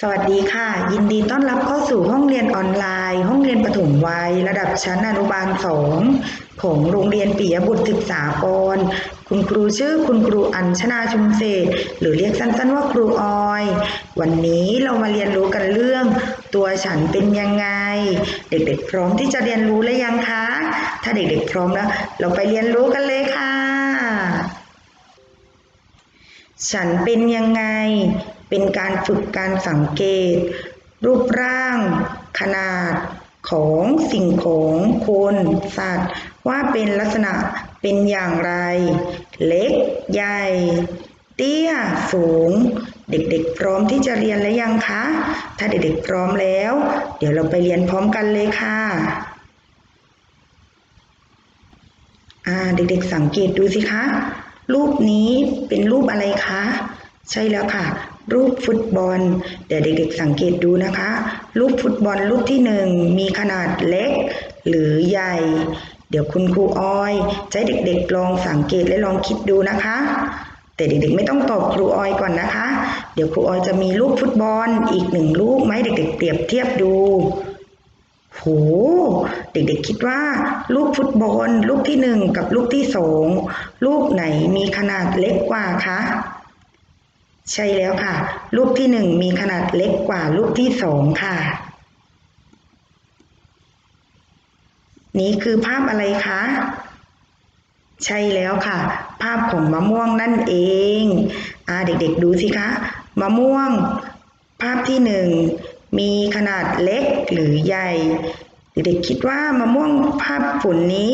สวัสดีค่ะ ยินดีต้อนรับเข้าสู่ห้องเรียนออนไลน์ ห้องเรียนประถมวัย ระดับชั้นอนุบาลสองของโรงเรียนปิยบุตรศึกษากรคุณครูชื่อคุณครูอัญชนาชุมเศษหรือเรียกสั้นๆว่าครูออย วันนี้เรามาเรียนรู้กันเรื่อง ตัวฉันเป็นยังไง เด็กๆพร้อมที่จะเรียนรู้หรือยังคะ ถ้าเด็กๆพร้อมแล้ว เราไปเรียนรู้กันเลยค่ะ ฉันเป็นยังไง เป็นการฝึกการสังเกต รูปร่าง ขนาดของสิ่งของคนสัตว์ ว่าเป็นลักษณะเป็นอย่างไร เล็ก ใหญ่ เตี้ย สูง เด็กๆ พร้อมที่จะเรียนแล้วยังคะ ถ้าเด็กๆ พร้อมแล้ว เดี๋ยวเราไปเรียนพร้อมกันเลยค่ะเด็กๆ สังเกตดูสิคะ รูปนี้เป็นรูปอะไรคะ ใช่แล้วค่ะ รูปฟุตบอล เดี๋ยวเด็กๆสังเกตดูนะคะ รูปฟุตบอลรูปที่หนึ่งมีขนาดเล็กหรือใหญ่ เดี๋ยวคุณครูออยจะให้เด็กๆลองสังเกตและลองคิดดูนะคะ แต่เด็กๆไม่ต้องตอบครูออยก่อนนะคะ เดี๋ยวครูออยจะมีรูปฟุตบอลอีกหนึ่งรูปไหมเด็ก ๆ เปรียบเทียบดูโหเด็กๆคิดว่า ลูกฟุตบอลลูกที่หนึ่งกับลูกที่สองลูกไหนมีขนาดเล็กกว่าคะ ใช่แล้วค่ะลูกที่หนึ่งมีขนาดเล็กกว่าลูกที่สองค่ะ นี่คือภาพอะไรคะ ใช่แล้วค่ะ ภาพของมะม่วงนั่นเองอ่าเด็กๆดูสิคะ มะม่วง ภาพที่หนึ่งมีขนาดเล็กหรือใหญ่ เด็กๆคิดว่ามะม่วงภาพฝุ่นนี้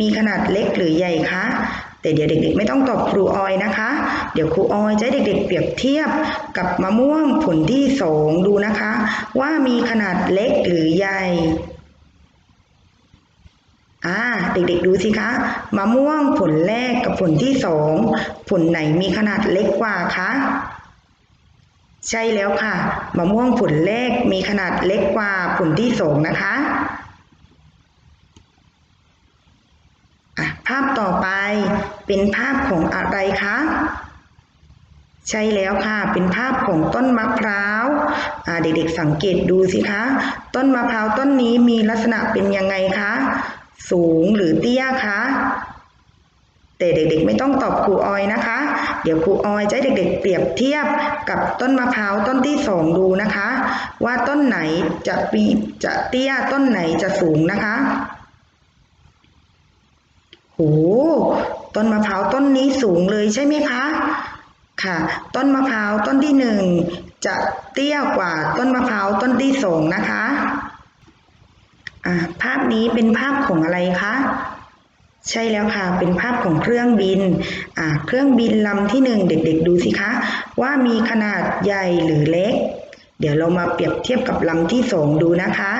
มีขนาดเล็กหรือใหญ่คะ แต่เดี๋ยวเด็กๆ ไม่ต้องตอบครูออยนะคะ เดี๋ยวครูออยจะให้เด็กๆ เปรียบเทียบกับมะม่วงผลที่สองดูนะคะ ว่ามีขนาดเล็กหรือใหญ่อ่าเด็กๆดูสิคะมะม่วงผลแรกกับผลที่สองผลไหนมีขนาดเล็กกว่าคะใช่แล้วค่ะมะม่วงผลแรกมีขนาดเล็กกว่าผลที่สองนะคะอะภาพต่อไป เป็นภาพของอะไรคะ ใช่แล้วค่ะ เป็นภาพของต้นมะพร้าวาเด็กๆสังเกตดูสิคะ ต้นมะพร้าวต้นนี้มีลักษณะเป็นยังไงคะ สูงหรือเตี้ยคะแต่เด็กๆไม่ต้องตอบครูออยนะคะ เดี๋ยวครูออยจะให้เด็กๆ เปรียบเทียบกับต้นมะพร้าวต้นที่สองดูนะคะ ว่าต้นไหนจะปีจะเตี้ยต้นไหนจะสูงนะคะ โห ต้นมะพร้าวต้นนี้สูงเลยใช่ไหมคะค่ะ ต้นมะพร้าวต้นที่หนึ่งจะเตี้ยกว่าต้นมะพร้าวต้นที่สองนะคะอ่าภาพนี้เป็นภาพของอะไรคะใช่แล้วค่ะ เป็นภาพของเครื่องบิน อ่า เครื่องบินลำที่หนึ่งเด็กๆ ดูสิคะ ว่ามีขนาดใหญ่หรือเล็ก เดี๋ยวเรามาเปรียบเทียบกับลำที่สองดูนะคะ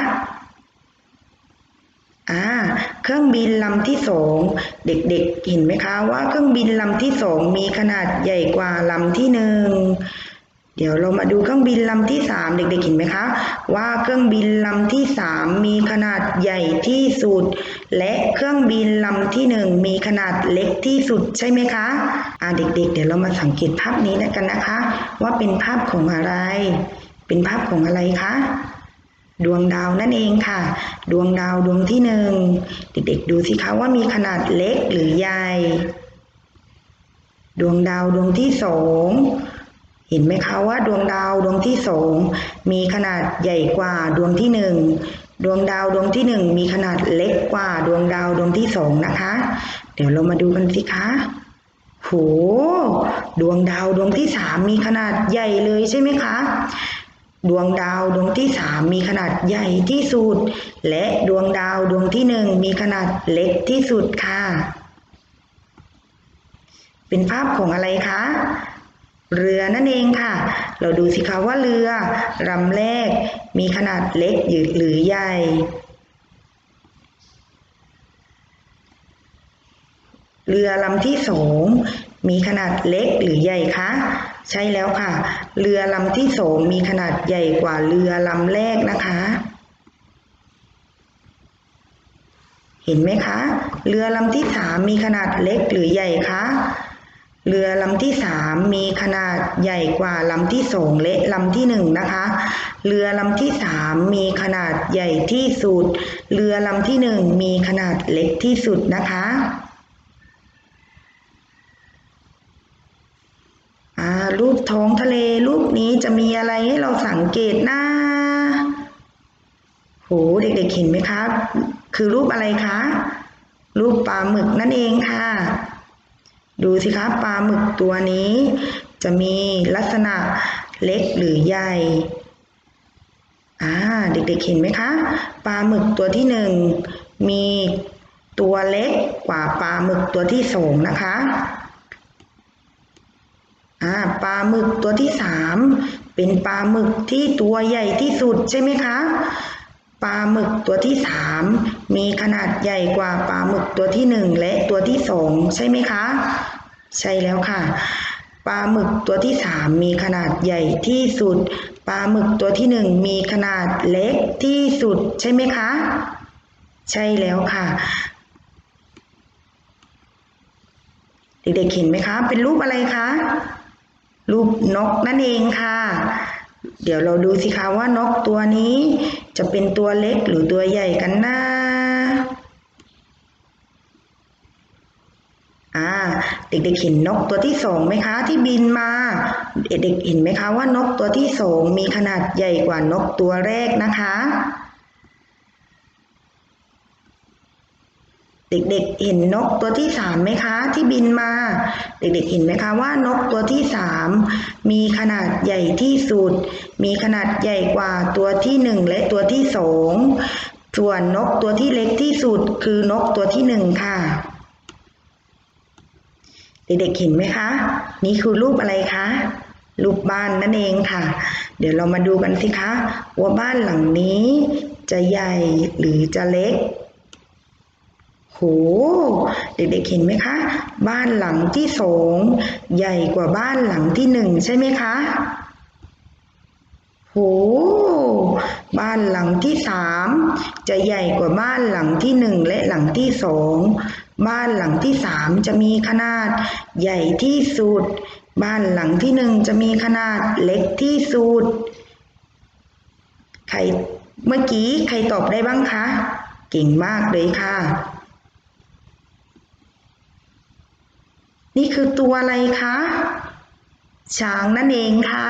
อ่าเครื่องบินลำที่สองเด็กๆเห็นไหมคะว่าเครื่องบินลำที่สองมีขนาดใหญ่กว่าลำที่หนึ่งเดี๋ยวเรามาดูเครื่องบินลำที่สามเด็กๆเห็นไหมคะว่าเครื่องบินลำที่สามมีขนาดใหญ่ที่สุด และเครื่องบินลำที่หนึ่งมีขนาดเล็กที่สุดใช่ไหมคะอ่าเด็ก ๆ เดี๋ยวเรามาสังเกตภาพนี้กันนะคะ ว่าเป็นภาพของอะไร เป็นภาพของอะไรคะ ดวงดาวนั่นเองค่ะ ดวงดาวดวงที่หนึ่งเด็กๆดูสิคะว่ามีขนาดเล็กหรือใหญ่ ดวงดาวดวงที่สองเห็นไหมคะว่าดวงดาวดวงที่สองมีขนาดใหญ่กว่าดวงที่หนึ่งดวงดาวดวงที่หนึ่งมีขนาดเล็กกว่าดวงดาวดวงที่สองนะคะ เดี๋ยวเรามาดูกันสิคะโหดวงดาวดวงที่สามมีขนาดใหญ่เลยใช่ไหมคะ ดวงดาวดวงที่สามมีขนาดใหญ่ที่สุด และดวงดาวดวงที่หนึ่งมีขนาดเล็กที่สุดค่ะ เป็นภาพของอะไรคะ เรือนั่นเองค่ะ เราดูสิคะว่าเรือลำแรกมีขนาดเล็กหรือใหญ่ เรือลำที่สองมีขนาดเล็กหรือใหญ่คะ ใช่แล้วค่ะ เรือลำที่สองมีขนาดใหญ่กว่าเรือลำแรกนะคะ เห็นไหมคะ เรือลำที่สามมีขนาดเล็กหรือใหญ่คะ เรือลำที่สามมีขนาดใหญ่กว่าลำที่สองและลำที่หนึ่งนะคะ เรือลำที่สามมีขนาดใหญ่ที่สุด เรือลำที่หนึ่งมีขนาดเล็กที่สุดนะคะ อ่า รูปท้องทะเลรูปนี้จะมีอะไรให้เราสังเกตนะโหเด็กๆเห็นไหมครับ คือรูปอะไรคะ รูปปลาหมึกนั่นเองค่ะ ดูสิครับปลาหมึกตัวนี้ จะมีลักษณะเล็กหรือใหญ่อ่าเด็กๆเห็นไหมคะปลาหมึกตัวที่หนึ่งมีตัวเล็กกว่าปลาหมึกตัวที่สองนะคะ ปลาหมึกตัวที่สามเป็นปลาหมึกที่ตัวใหญ่ที่สุดใช่ไหมคะปลาหมึกตัวที่สามมีขนาดใหญ่กว่าปลาหมึกตัวที่หนึ่งและตัวที่สองใช่ไหมคะ ใช่แล้วค่ะปลาหมึกตัวที่สามมีขนาดใหญ่ที่สุดปลาหมึกตัวที่หนึ่งมีขนาดเล็กที่สุดใช่ไหมคะ ใช่แล้วค่ะเด็กๆเห็นไหมคะ เป็นรูปอะไรคะ รูปนกนั่นเองค่ะ เดี๋ยวเราดูสิคะว่านกตัวนี้จะเป็นตัวเล็กหรือตัวใหญ่กันนะอ่าเด็กๆเห็นนกตัวที่สองไหมคะที่บินมา เด็กๆเห็นไหมคะว่านกตัวที่สองมีขนาดใหญ่กว่านกตัวแรกนะคะ เด็กๆเห็นนกตัวที่สามไหมคะ ที่บินมา เด็กๆเห็นไหมคะว่านกตัวที่สามมีขนาดใหญ่ที่สุด มีขนาดใหญ่กว่าตัวที่หนึ่งและตัวที่สองส่วนนกตัวที่เล็กที่สุดคือนกตัวที่หนึ่งค่ะ เด็กๆเห็นไหมคะ นี่คือรูปอะไรคะรูปบ้านนั่นเองค่ะ เดี๋ยวเรามาดูกันสิคะว่าบ้านหลังนี้จะใหญ่หรือจะเล็ก โห เด็กๆเห็นไหมคะ บ้านหลังที่สองใหญ่กว่าบ้านหลังที่หนึ่งใช่ไหมคะโห บ้านหลังที่สามจะใหญ่กว่าบ้านหลังที่หนึ่งและหลังที่สองบ้านหลังที่สามจะมีขนาดใหญ่ที่สุด บ้านหลังที่หนึ่งจะมีขนาดเล็กที่สุด ใครเมื่อกี้ใครตอบได้บ้างคะ เก่งมากเลยค่ะ นี่คือตัวอะไรคะ ช้างนั่นเองค่ะ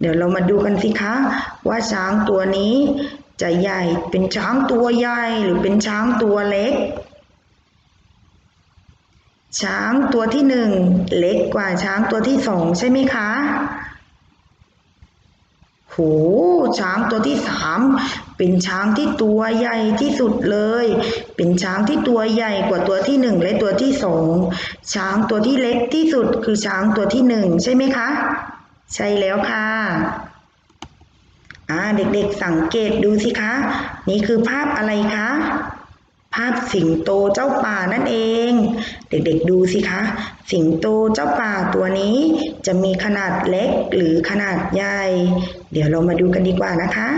เดี๋ยวเรามาดูกันสิคะ ว่าช้างตัวนี้จะใหญ่เป็นช้างตัวใหญ่หรือเป็นช้างตัวเล็ก ช้างตัวที่หนึ่งเล็กกว่าช้างตัวที่สองใช่ไหมคะ โหช้างตัวที่สามเป็นช้างที่ตัวใหญ่ที่สุดเลย เป็นช้างที่ตัวใหญ่กว่าตัวที่หนึ่งและตัวที่สองช้างตัวที่เล็กที่สุดคือช้างตัวที่หนึ่งใช่ไหมคะ ใช่แล้วค่ะอ่าเด็กๆสังเกตดูสิคะ นี่คือภาพอะไรคะ ภาพสิงโตเจ้าป่านั่นเอง เด็กๆดูสิคะ สิงโตเจ้าป่าตัวนี้จะมีขนาดเล็กหรือขนาดใหญ่ เดี๋ยวเรามาดูกันดีกว่านะคะ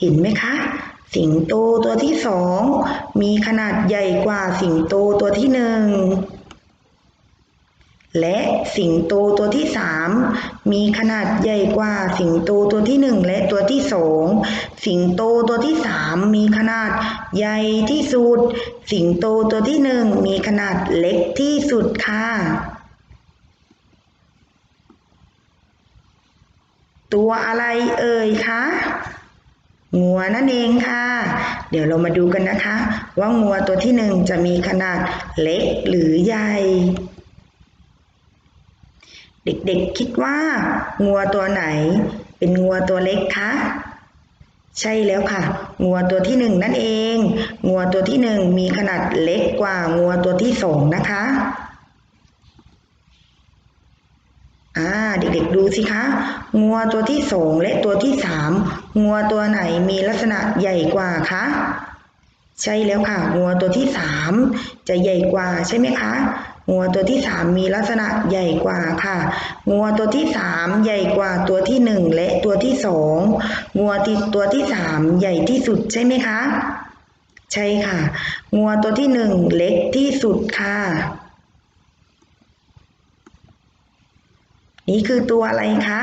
เห็นไหมคะ สิงโตตัวที่สองมีขนาดใหญ่กว่าสิงโตตัวที่หนึ่ง และสิงโตตัวที่สามมีขนาดใหญ่กว่าสิงโตตัวที่หนึ่งและตัวที่สองสิงโตตัวที่สามมีขนาดใหญ่ที่สุด สิงโตตัวที่หนึ่งมีขนาดเล็กที่สุดค่ะตัวอะไรเอ่ยคะงัวนั่นเองค่ะ เดี๋ยวเรามาดูกันนะคะ ว่างัวตัวที่หนึ่งจะมีขนาดเล็กหรือใหญ่ เด็กๆคิดว่า งัวตัวไหน เป็นงัวตัวเล็กคะใช่แล้วค่ะ งัวตัวที่หนึ่งนั่นเอง งัวตัวที่หนึ่งมีขนาดเล็กกว่างัวตัวที่สองนะคะอ่าเด็กๆดูสิคะ งัวตัวที่สองและตัวที่สามงัวตัวไหนมีลักษณะใหญ่กว่าคะใช่แล้วค่ะ งัวตัวที่สามจะใหญ่กว่าใช่ไหมคะ งัวตัวที่สามมีลักษณะใหญ่กว่าค่ะ งัวตัวที่สามใหญ่กว่าตัวที่หนึ่งและตัวที่สองงัวที่ตัวที่สามใหญ่ที่สุดใช่ไหมคะ ใช่ค่ะ งัวตัวที่หนึ่งเล็กที่สุดค่ะ นี่คือตัวอะไรคะ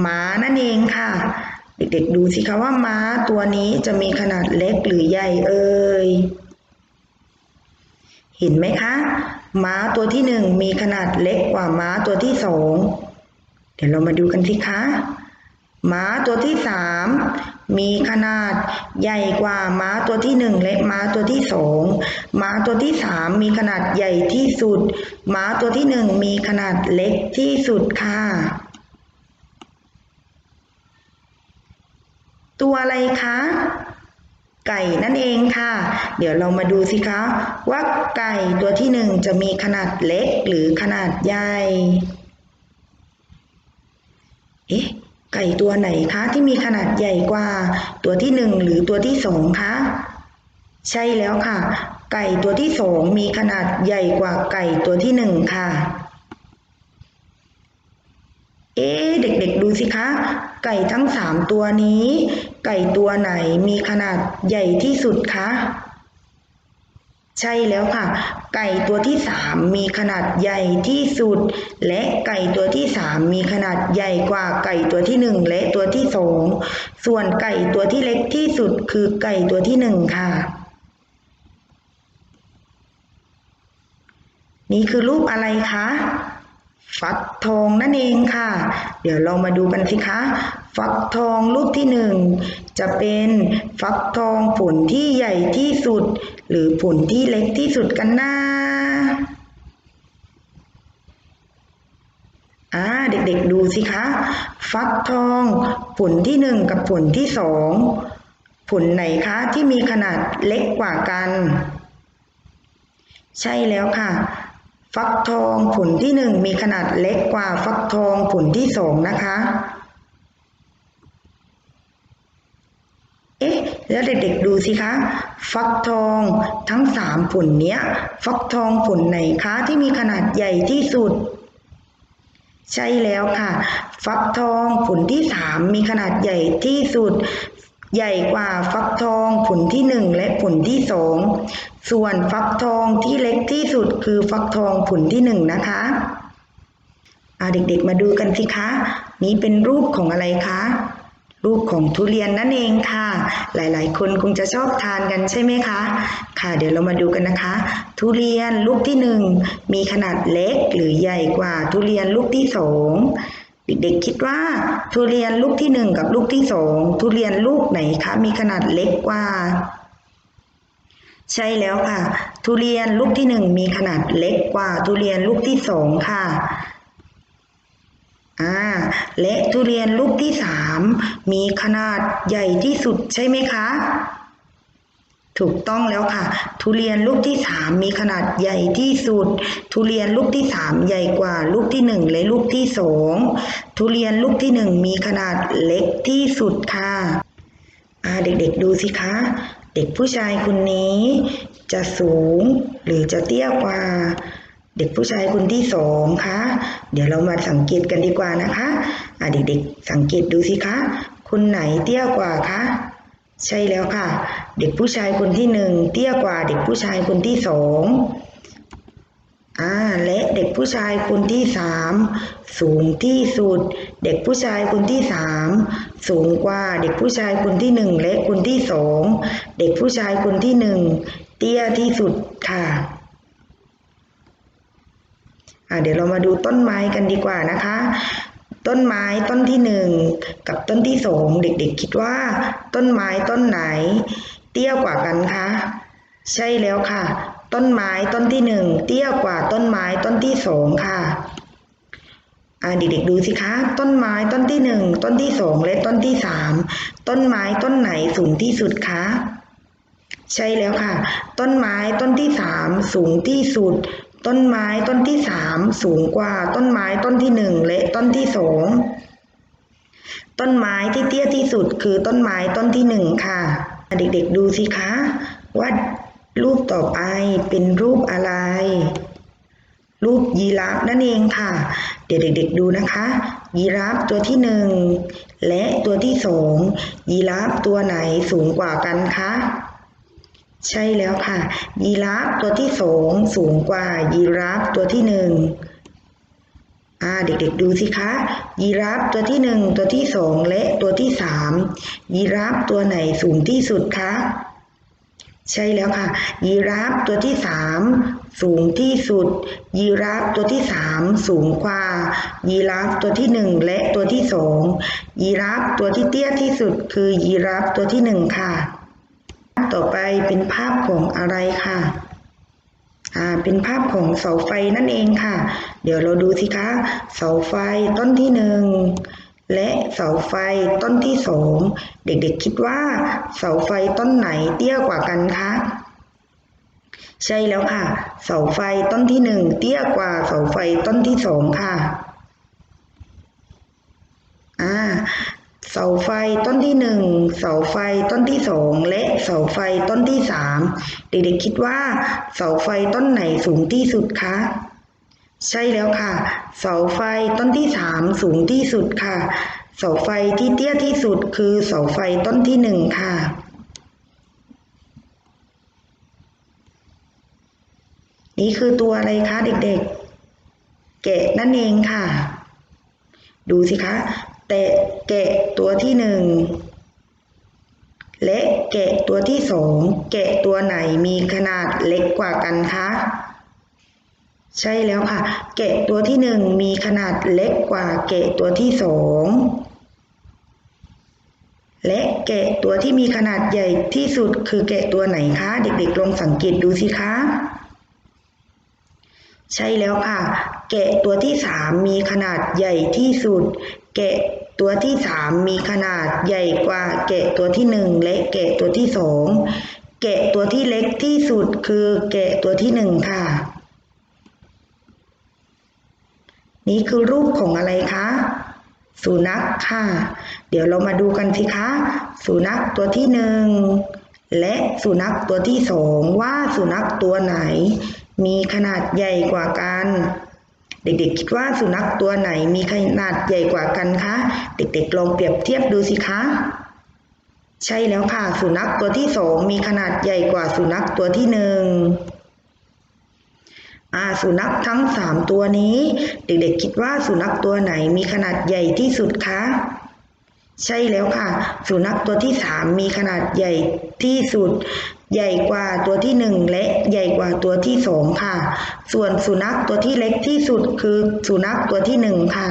หมานั่นเองค่ะ เด็กๆดูสิคะว่าม้าตัวนี้จะมีขนาดเล็กหรือใหญ่เอ่ย เห็นไหมคะ ม้าตัวที่หนึ่งมีขนาดเล็กกว่าม้าตัวที่สองเดี๋ยวเรามาดูกันสิคะ ม้าตัวที่สามมีขนาดใหญ่กว่าม้าตัวที่หนึ่งและม้าตัวที่สองม้าตัวที่สามมีขนาดใหญ่ที่สุด ม้าตัวที่หนึ่งมีขนาดเล็กที่สุดค่ะ ตัวอะไรคะ ไก่นั่นเองค่ะ เดี๋ยวเรามาดูสิคะ ว่าไก่ตัวที่หนึ่งจะมีขนาดเล็กหรือขนาดใหญ่ เอ๊ะ ไก่ตัวไหนคะที่มีขนาดใหญ่กว่า ตัวที่หนึ่งหรือตัวที่สองคะ ใช่แล้วค่ะ ไก่ตัวที่สองมีขนาดใหญ่กว่าไก่ตัวที่หนึ่งค่ะ เอ๊เด็กๆดูสิคะ ไก่ทั้งสามตัวนี้ ไก่ตัวไหนมีขนาดใหญ่ที่สุดคะ ใช่แล้วค่ะ ไก่ตัวที่สามมีขนาดใหญ่ที่สุด และไก่ตัวที่สามมีขนาดใหญ่กว่าไก่ตัวที่หนึ่งและตัวที่สองส่วนไก่ตัวที่เล็กที่สุดคือไก่ตัวที่หนึ่งค่ะนี่คือรูปอะไรคะ ฟักทองนั่นเองค่ะ เดี๋ยวเรามาดูกันสิคะ ฟักทองรูปที่หนึ่งจะเป็นฟักทองผลที่ใหญ่ที่สุด หรือผลที่เล็กที่สุดกันนะอ่าเด็กๆดูสิคะ ฟักทอง ผลที่หนึ่งกับผลที่สองผลไหนคะที่มีขนาดเล็กกว่ากัน ใช่แล้วค่ะ ฟักทองผลที่หนึ่งมีขนาดเล็กกว่าฟักทองผลที่สองนะคะเอ๊ะแล้วเด็กๆดูสิคะ ฟักทองทั้งสามผลเนี้ย ฟักทองผลไหนคะที่มีขนาดใหญ่ที่สุด ใช่แล้วค่ะ ฟักทองผลที่สามมีขนาดใหญ่ที่สุด ใหญ่กว่าฟักทองผลที่หนึ่งและผลที่สองส่วนฟักทองที่เล็กที่สุดคือฟักทองผลที่หนึ่งนะคะอาเด็กๆมาดูกันสิคะ นี้เป็นรูปของอะไรคะ รูปของทุเรียนนั่นเองค่ะ หลายๆ คนคงจะชอบทานกันใช่ไหมคะ ค่ะ เดี๋ยวเรามาดูกันนะคะ ทุเรียนลูกที่หนึ่งมีขนาดเล็กหรือใหญ่กว่าทุเรียนลูกที่สอง เด็กๆคิดว่าทุเรียนลูกที่หนึ่งกับลูกที่สองทุเรียนลูกไหนคะมีขนาดเล็กกว่า ใช่แล้วค่ะ ทุเรียนลูกที่หนึ่งมีขนาดเล็กกว่า ทุเรียนลูกที่สองค่ะอ่าและทุเรียนลูกที่สามมีขนาดใหญ่ที่สุดใช่ไหมคะ ถูกต้องแล้วค่ะ ทุเรียนลูกที่สามมีขนาดใหญ่ที่สุด ทุเรียนลูกที่สามใหญ่กว่าลูกที่หนึ่งและลูกที่สองทุเรียนลูกที่หนึ่งมีขนาดเล็กที่สุดค่ะอาเด็กๆดูสิคะ เด็กผู้ชายคนนี้ จะสูงหรือจะเตี้ยกว่า เด็กผู้ชายคนที่สองคะเดี๋ยวเรามาสังเกตกันดีกว่านะคะอาเด็กๆสังเกตดูสิคะคนไหนเตี้ยกว่าคะ ใช่แล้วค่ะ เด็กผู้ชายคนที่หนึ่งเตี้ยกว่าเด็กผู้ชายคนที่สองอ่าและเด็กผู้ชายคนที่สามสูงที่สุด เด็กผู้ชายคนที่สามสูงกว่าเด็กผู้ชายคนที่หนึ่งและคนที่สองเด็กผู้ชายคนที่หนึ่งเตี้ยที่สุดค่ะอ่าเดี๋ยวเรามาดูต้นไม้กันดีกว่านะคะ ต้นไม้ต้นที่หนึ่งกับต้นที่สองเด็กๆ คิดว่า ต้นไม้ต้นไหน เตี้ยกว่ากันคะใช่แล้วค่ะ ต้นไม้ต้นที่หนึ่งเตี้ยกว่าต้นไม้ต้นที่สองค่ะเด็กๆดูสิคะ ต้นไม้ต้นที่หนึ่งต้นที่สองและต้นที่สามต้นไม้ต้นไหนสูงที่สุดคะใช่แล้วค่ะ ต้นไม้ต้นที่สามสูงที่สุด ต้นไม้ต้นที่สามสูงกว่าต้นไม้ต้นที่หนึ่งและต้นที่สองต้นไม้ที่เตี้ยที่สุดคือต้นไม้ต้นที่หนึ่งค่ะ เด็กๆดูสิคะว่ารูปต่อไปเป็นรูปอะไร รูปยีราฟนั่นเองค่ะ เดี๋ยวเด็กๆดูนะคะ ยีราฟตัวที่หนึ่งและตัวที่สองยีราฟตัวไหนสูงกว่ากันคะ ใช่แล้วค่ะ ยีราฟตัวที่สองสูงกว่ายีราฟตัวที่หนึ่งอ่าเด็กๆดูสิคะ ยีราฟตัวที่หนึ่งตัวที่สองและตัวที่สามยีราฟตัวไหนสูงที่สุดคะใช่แล้วค่ะ ยีราฟตัวที่สามสูงที่สุด ยีราฟตัวที่สามสูงกว่า ยีราฟตัวที่หนึ่งและตัวที่สองยีราฟตัวที่เตี้ยที่สุดคือยีราฟตัวที่หนึ่งค่ะ ต่อไปเป็นภาพของอะไรค่ะ อ่า เป็นภาพของเสาไฟนั่นเองค่ะ เดี๋ยวเราดูสิคะ เสาไฟต้นที่หนึ่งและเสาไฟต้นที่สองเด็กๆคิดว่า เสาไฟต้นไหนเตี้ยกว่ากันคะใช่แล้วค่ะ เสาไฟต้นที่หนึ่งเตี้ยกว่าเสาไฟต้นที่สองค่ะ อ่า เสาไฟต้นที่หนึ่งเสาไฟต้นที่สองและเสาไฟต้นที่สามเด็กๆคิดว่า เสาไฟต้นไหนสูงที่สุดคะใช่แล้วค่ะ เสาไฟต้นที่สามสูงที่สุดค่ะ เสาไฟที่เตี้ยที่สุดคือเสาไฟต้นที่หนึ่งค่ะนี่คือตัวอะไรคะเด็กๆ แกะนั่นเองค่ะ ดูสิคะ แต่แกะตัวที่หนึ่งและแกะตัวที่สองแกะตัวไหนมีขนาดเล็กกว่ากันคะใช่แล้วค่ะแกะตัวที่หนึ่งมีขนาดเล็กกว่าแกะตัวที่สองและแกะตัวที่มีขนาดใหญ่ที่สุดคือแกะตัวไหนคะเด็กๆลองสังเกตดูสิคะ ใช่แล้วค่ะแกะตัวที่สามมีขนาดใหญ่ที่สุด แกะตัวที่สามมีขนาดใหญ่กว่าแกะตัวที่หนึ่งและแกะตัวที่สองแกะตัวที่เล็กที่สุดคือแกะตัวที่หนึ่งค่ะ นี่คือรูปของอะไรคะสุนัขค่ะ เดี๋ยวเรามาดูกันสิคะ สุนัขตัวที่หนึ่งและสุนัขตัวที่สองว่าสุนัขตัวไหน มีขนาดใหญ่กว่ากัน เด็กๆ คิดว่าสุนัขตัวไหนมีขนาดใหญ่กว่ากันคะ เด็กๆ ลองเปรียบเทียบดูสิคะ ใช่แล้วค่ะ สุนัขตัวที่สองมีขนาดใหญ่กว่าสุนัขตัวที่หนึ่งอาสุนัขทั้งสามตัวนี้ เด็กๆ คิดว่าสุนัขตัวไหนมีขนาดใหญ่ที่สุดคะ ใช่แล้วค่ะ สุนัขตัวที่สามมีขนาดใหญ่ที่สุด ใหญ่กว่าตัวที่หนึ่งและใหญ่กว่าตัวที่สองค่ะ ส่วนสุนัขตัวที่เล็กที่สุดคือสุนัขตัวที่หนึ่งค่ะ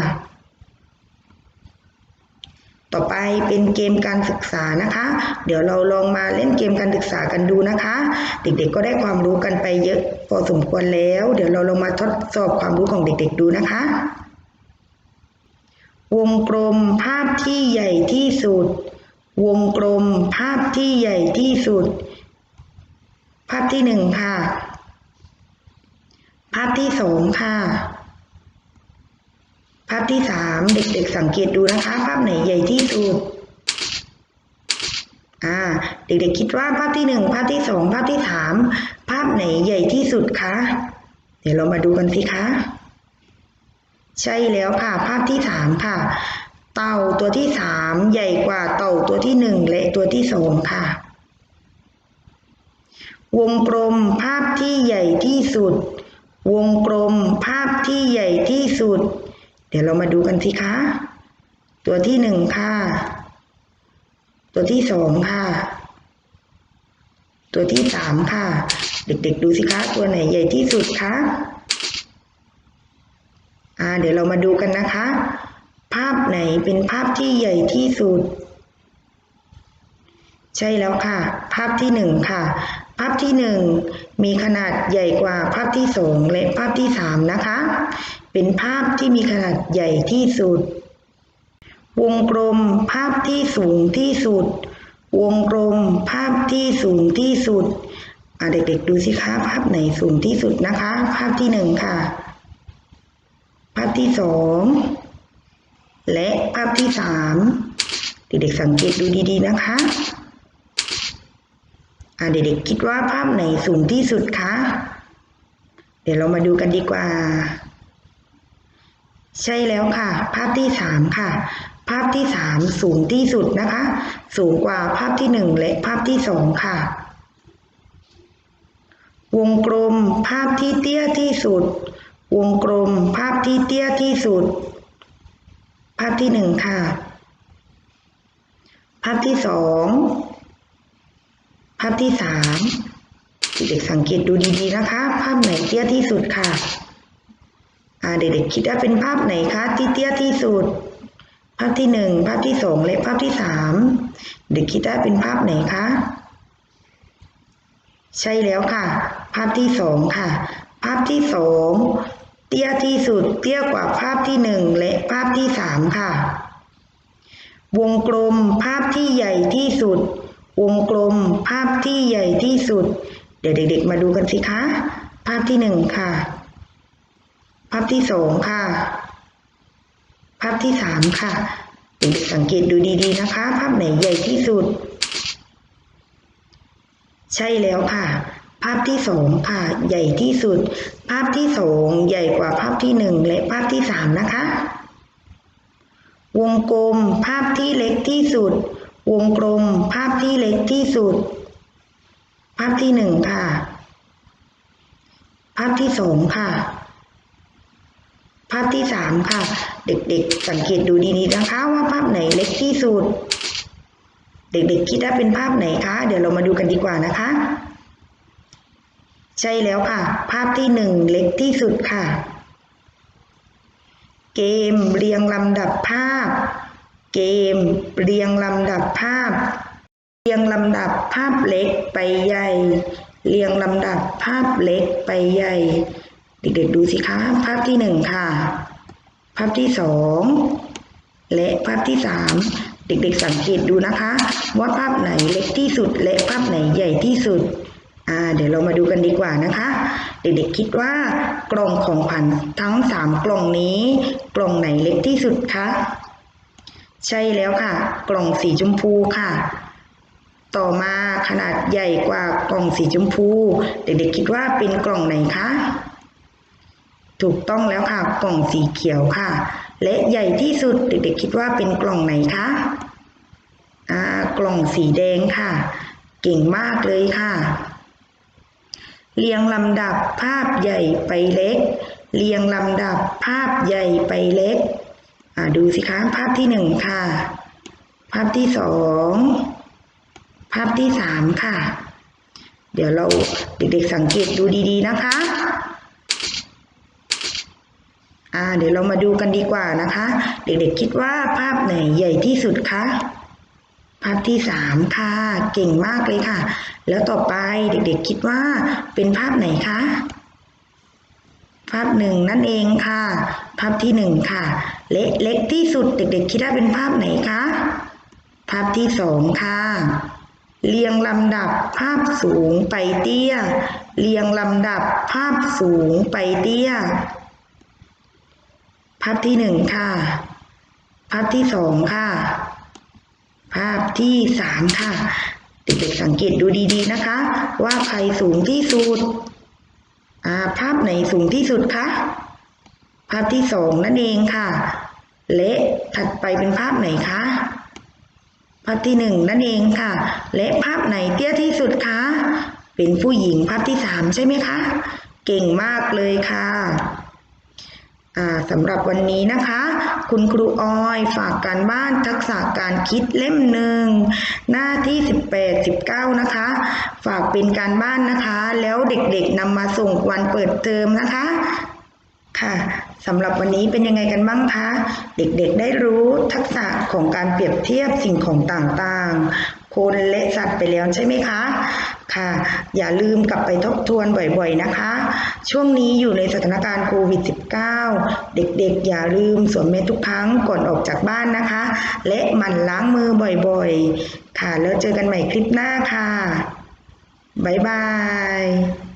ต่อไปเป็นเกมการศึกษานะคะ เดี๋ยวเราลองมาเล่นเกมการศึกษากันดูนะคะ เด็กๆก็ได้ความรู้กันไปเยอะพอสมควรแล้ว เดี๋ยวเราลองมาทดสอบความรู้ของเด็กๆดูนะคะ วงกลมภาพที่ใหญ่ที่สุด วงกลมภาพที่ใหญ่ที่สุดาพที่หนึ่งค่ะ ภาพที่สองค่ะ ภาพที่สามเด็กๆสังเกตดูนะคะ ภาพไหนใหญ่ที่สุดอ่า เด็กๆคิดว่าภาพที่หนึ่งภาพที่สองภาพที่สามภาพไหนใหญ่ที่สุดคะเดี๋ยวเรามาดูกันสิคะใช่แล้วค่ะ ภาพที่สามค่ะ เต่าตัวที่สามใหญ่กว่าเต่าตัวที่หนึ่งและตัวที่สองค่ะ วงกลมภาพที่ใหญ่ที่สุด วงกลมภาพที่ใหญ่ที่สุด เดี๋ยวเรามาดูกันสิคะ ตัวที่หนึ่งค่ะ ตัวที่สองค่ะ ตัวที่สามค่ะ เด็กๆดูสิคะ ตัวไหนใหญ่ที่สุดคะอ่าเดี๋ยวเรามาดูกันนะคะ ภาพไหนเป็นภาพที่ใหญ่ที่สุด ใช่แล้วค่ะ ภาพที่หนึ่งค่ะ ภาพที่หนึ่งมีขนาดใหญ่กว่าภาพที่สองและภาพที่สามนะคะ เป็นภาพที่มีขนาดใหญ่ที่สุด วงกลมภาพที่สูงที่สุด วงกลมภาพที่สูงที่สุดเด็กๆดูสิคะภาพไหนสูงที่สุดนะคะ ภาพที่หนึ่งค่ะ ภาพที่สองและภาพที่สามเด็กๆสังเกตดูดีๆนะคะ เด็กๆคิดว่าภาพไหนสูงที่สุดคะเดี๋ยวเรามาดูกันดีกว่า ใช่แล้วค่ะ ภาพที่สามค่ะ ภาพที่สามสูงที่สุดนะคะ สูงกว่าภาพที่หนึ่งและภาพที่สองค่ะ วงกลมภาพที่เตี้ยที่สุด วงกลมภาพที่เตี้ยที่สุด ภาพที่หนึ่งค่ะ ภาพที่สอง ภาพที่สามเด็กสังเกตดูดีๆนะคะ ภาพไหนเตี้ยที่สุดค่ะเด็กๆคิดว่าเป็นภาพไหนคะที่เตี้ยที่สุด ภาพที่หนึ่งภาพที่สองและภาพที่สามเด็กคิดว่าเป็นภาพไหนคะใช่แล้วค่ะ ภาพที่สองค่ะ ภาพที่สองเตี้ยที่สุด เตี้ยกว่าภาพที่หนึ่งและภาพที่สามค่ะ วงกลมภาพที่ใหญ่ที่สุด วงกลมภาพที่ใหญ่ที่สุด เดี๋ยวเด็ก ๆ มาดูกันสิคะ ภาพที่หนึ่งค่ะ ภาพที่สองค่ะ ภาพที่สามค่ะเด็กๆสังเกตดูดีๆนะคะ ภาพไหนใหญ่ที่สุด ใช่แล้วค่ะ ภาพที่สองค่ะ ใหญ่ที่สุด ภาพที่สองใหญ่กว่าภาพที่หนึ่งและภาพที่สามนะคะ วงกลมภาพที่เล็กที่สุด วงกลมภาพที่เล็กที่สุด ภาพที่หนึ่งค่ะ ภาพที่สองค่ะ ภาพที่สามค่ะ เด็กๆ สังเกตดูดีๆนะคะว่าภาพไหนเล็กที่สุด เด็กๆคิดว่าเป็นภาพไหนคะ เดี๋ยวเรามาดูกันดีกว่านะคะ ใช่แล้วค่ะ ภาพที่หนึ่งเล็กที่สุดค่ะ เกมเรียงลำดับภาพ เกม เรียงลำดับภาพ เรียงลำดับภาพเล็กไปใหญ่ เรียงลำดับภาพเล็กไปใหญ่ เด็กๆดูสิคะ ภาพที่หนึ่งค่ะ ภาพที่สองและภาพที่สามเด็กๆสังเกตดูนะคะ ว่าภาพไหนเล็กที่สุด และภาพไหนใหญ่ที่สุดอ่าเดี๋ยวเรามาดูกันดีกว่านะคะ เด็กๆคิดว่ากล่องของขวัญทั้งสามกล่องนี้ กล่องไหนเล็กที่สุดคะ ใช่แล้วค่ะ กล่องสีชมพูค่ะ ต่อมาขนาดใหญ่กว่ากล่องสีชมพู เด็กๆคิดว่าเป็นกล่องไหนคะถูกต้องแล้วค่ะ กล่องสีเขียวค่ะ และใหญ่ที่สุดเด็กๆคิดว่าเป็นกล่องไหนคะอ่ากล่องสีแดงค่ะ เก่งมากเลยค่ะ เรียงลำดับภาพใหญ่ไปเล็ก เรียงลำดับภาพใหญ่ไปเล็ก ดูสิคะภาพที่หนึ่งค่ะ ภาพที่สองภาพที่สามค่ะ เดี๋ยวเราเด็กๆสังเกตดูดีๆนะคะอ่าเดี๋ยวเรามาดูกันดีกว่านะคะ เด็กๆคิดว่าภาพไหนใหญ่ที่สุดคะภาพที่สามค่ะ เก่งมากเลยค่ะ แล้วต่อไปเด็กๆคิดว่าเป็นภาพไหนคะ ภาพหนึ่งนั่นเองค่ะ ภาพที่หนึ่งค่ะเล็กเล็กที่สุดเด็กๆคิดว่าเป็นภาพไหนคะภาพที่สองค่ะ เรียงลำดับภาพสูงไปเตี้ย เรียงลำดับภาพสูงไปเตี้ย ภาพที่หนึ่งค่ะ ภาพที่สองค่ะ ภาพที่สามค่ะเด็กๆสังเกตดูดีๆนะคะ ว่าใครสูงที่สุด ภาพไหนสูงที่สุดคะ ภาพที่สองนั่นเองค่ะ และถัดไปเป็นภาพไหนคะ ภาพที่หนึ่งนั่นเองค่ะ และภาพไหนเตี้ยที่สุดคะ เป็นผู้หญิงภาพที่สามใช่ไหมคะ เก่งมากเลยค่ะสำหรับวันนี้นะคะ คุณครูออย ฝากการบ้านทักษะการคิดเล่มหนึ่งหน้าที่ 18 19 นะคะ ฝากเป็นการบ้านนะคะ แล้วเด็กๆนำมาส่งวันเปิดเทอมนะคะ ค่ะสำหรับวันนี้เป็นยังไงกันบ้างคะ เด็กๆได้รู้ทักษะของการเปรียบเทียบสิ่งของต่างๆ คนและสัตว์ไปแล้วใช่ไหมคะค่ะ อย่าลืมกลับไปทบทวนบ่อยๆนะคะ ช่วงนี้อยู่ในสถานการณ์โควิด -19 เด็กๆ อย่าลืมสวมแมสทุกครั้งก่อนออกจากบ้านนะคะ และหมั่นล้างมือบ่อยๆ ค่ะ แล้วเจอกันใหม่คลิปหน้าค่ะ บ๊ายบาย